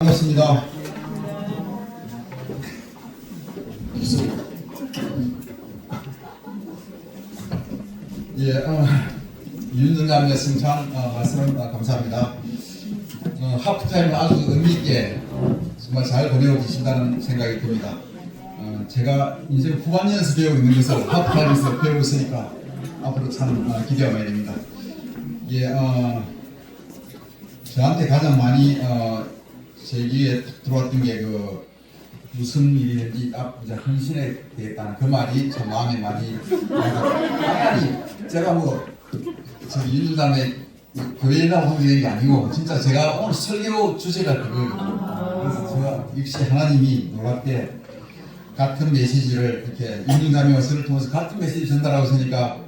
반갑습니다. 예, 어, 윤정남의 승찬 어, 말씀 어, 감사합니다. 어, 하프타임을 아주 의미 있게 정말 잘 보내고 계신다는 생각이 듭니다. 어, 제가 인생 후반년에서 배우고 있는 것을 하프타임에서 배우고 있으니까 앞으로 참 어, 기대가 많이 됩니다. 예, 어, 저한테 가장 많이 어, 제 귀에 탁 들어왔던 게 그 무슨 일이든지 앞 이제 헌신해 되겠다는 그 말이 참 마음에 많이 아니 제가 뭐 저기 윤주담에 교회라고 하게 된게 아니고 진짜 제가 오늘 설교 주제가 그거예요. 그래서 제가 역시 하나님이 놀랍게 같은 메시지를 이렇게 윤중담의 어스를 통해서 같은 메시지 전달하고 있으니까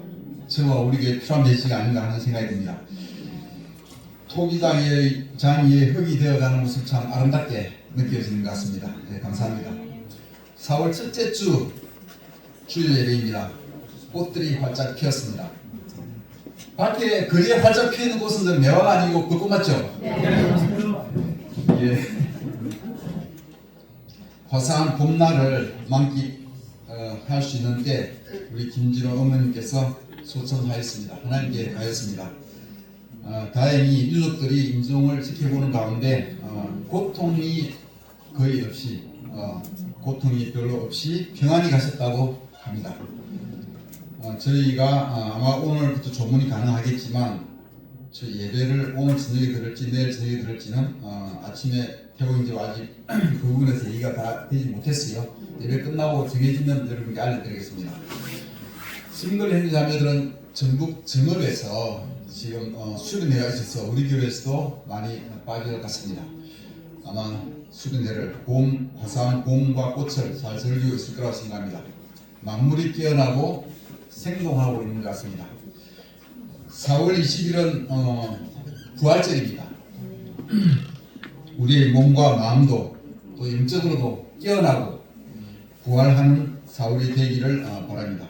저와 우리에게 필요한 메시지가 아닌가 하는 생각이 듭니다. 토기장의 장이 흙이 되어가는 모습 참 아름답게 느껴지는 것 같습니다. 네, 감사합니다. 4월 첫째 주 주일 예배입니다. 꽃들이 활짝 피었습니다. 밖에 거리에 활짝 피는 곳은 매화가 아니고 벚꽃 맞죠? 예. 화사한 봄날을 만끽할 수 있는 때 우리 김진호 어머님께서 소천하였습니다. 하나님께 가였습니다. 어, 다행히 유족들이 임종을 지켜보는 가운데 어, 고통이 거의 없이 어, 고통이 별로 없이 평안히 가셨다고 합니다. 어, 저희가 어, 아마 오늘부터 조문이 가능하겠지만 저희 예배를 오늘 저녁에 들을지 내일 저녁에 들을지는 어, 아침에 이제 아직 그 부분에서 얘기가 다 되지 못했어요. 예배 끝나고 정해지면 여러분께 알려드리겠습니다. 싱글 행위 자매들은 전국 증업에서 지금 어, 수련회가 있어서 우리 교회에서도 많이 빠져갔습니다. 아마 수련회를 봄, 화사한 봄과 꽃을 잘 즐기고 있을 거라고 생각합니다. 만물이 깨어나고 생동하고 있는 것 같습니다. 4월 20일은 어, 부활절입니다. 우리의 몸과 마음도 또 영적으로도 깨어나고 부활하는 4월이 되기를 어, 바랍니다.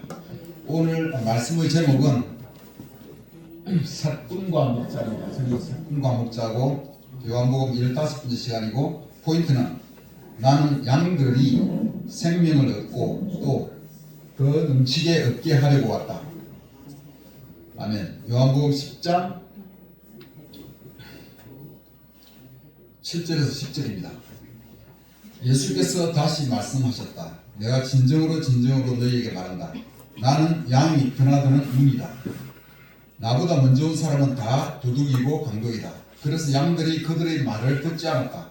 오늘 말씀의 제목은 사꾼과 목자입니다. 사꾼과 목자고 요한복음 15번째 시간이고 포인트는 나는 양들이 생명을 얻고 또더 넘치게 얻게 하려고 왔다. 아멘. 요한복음 10장 7절에서 10절입니다. 예수께서 다시 말씀하셨다. 내가 진정으로 진정으로 너희에게 말한다. 나는 양이 드나드는 문이다. 나보다 먼저 온 사람은 다 도둑이고 강도이다. 그래서 양들이 그들의 말을 듣지 않았다.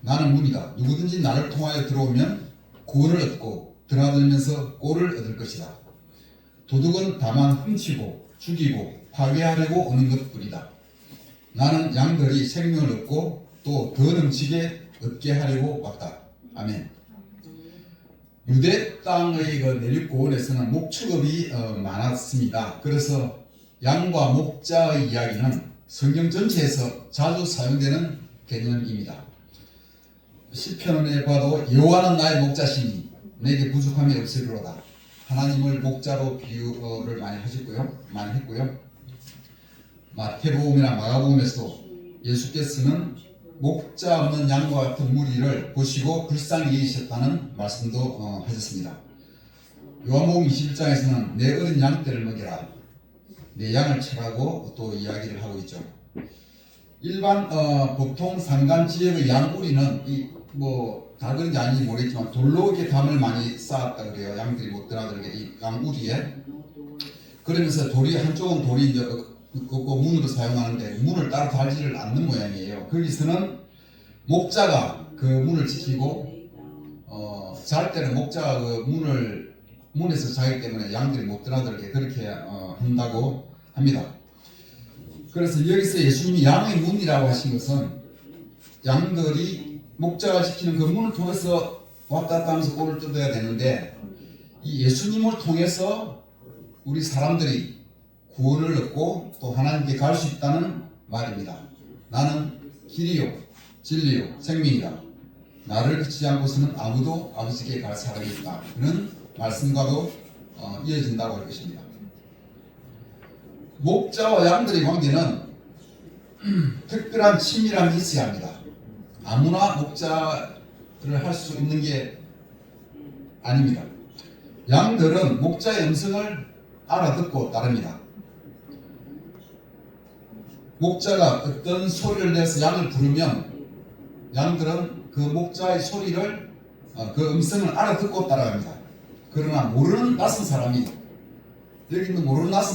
나는 문이다. 누구든지 나를 통하여 들어오면 구원을 얻고 드나들면서 꼴을 얻을 것이다. 도둑은 다만 훔치고 죽이고 파괴하려고 오는 것뿐이다. 나는 양들이 생명을 얻고 또 더 넘치게 얻게 하려고 왔다. 아멘. 유대 땅의 그 내륙 고원에서는 목축업이 어, 많았습니다. 그래서 양과 목자의 이야기는 성경 전체에서 자주 사용되는 개념입니다. 시편에 봐도 여호와는 나의 목자시니 내게 부족함이 없으리로다. 하나님을 목자로 비유를 많이 하셨고요, 많이 했고요. 마태복음이나 마가복음에서도 예수께서는 목자 없는 양과 같은 무리를 보시고 불쌍히 여기셨다는 말씀도 어, 하셨습니다. 요한복음 21장에서는 내 어린 양떼를 먹이라 내 양을 채라고 또 이야기를 하고 있죠. 일반 어, 보통 산간 지역의 양우리는 이뭐 다른지 아닌지 모르겠지만 돌로 이렇게 담을 많이 쌓았다 그래요. 양들이 못 드나들게 이 양우리에 그러면서 돌이 한쪽은 돌이 이제 그 문으로 사용하는데 문을 따로 달지를 않는 모양이에요. 거기서는 목자가 그 문을 지키고 어, 잘 때는 목자가 그 문을 문에서 자기 때문에 양들이 못 드나들게 그렇게 어, 한다고 합니다. 그래서 여기서 예수님이 양의 문이라고 하신 것은 양들이 목자가 지키는 그 문을 통해서 왔다 갔다 하면서 꼴을 뜯어야 되는데 이 예수님을 통해서 우리 사람들이 구원을 얻고 또 하나님께 갈 수 있다는 말입니다. 나는 길이요, 진리요, 생명이다. 나를 그치지 않고서는 아무도 아버지께 갈 사람이 있다. 그는 말씀과도 어, 이어진다고 할 것입니다. 목자와 양들의 관계는 특별한 친밀함이 있어야 합니다. 아무나 목자를 할 수 있는 게 아닙니다. 양들은 목자의 음성을 알아듣고 따릅니다. 목자가 어떤 소리를 내서 양을 부르면 양들은 그 목자의 소리를 어, 그 음성을 알아듣고 따라갑니다. 그러나 모르는 낯선 사람이 여기 있는 모르는 낯선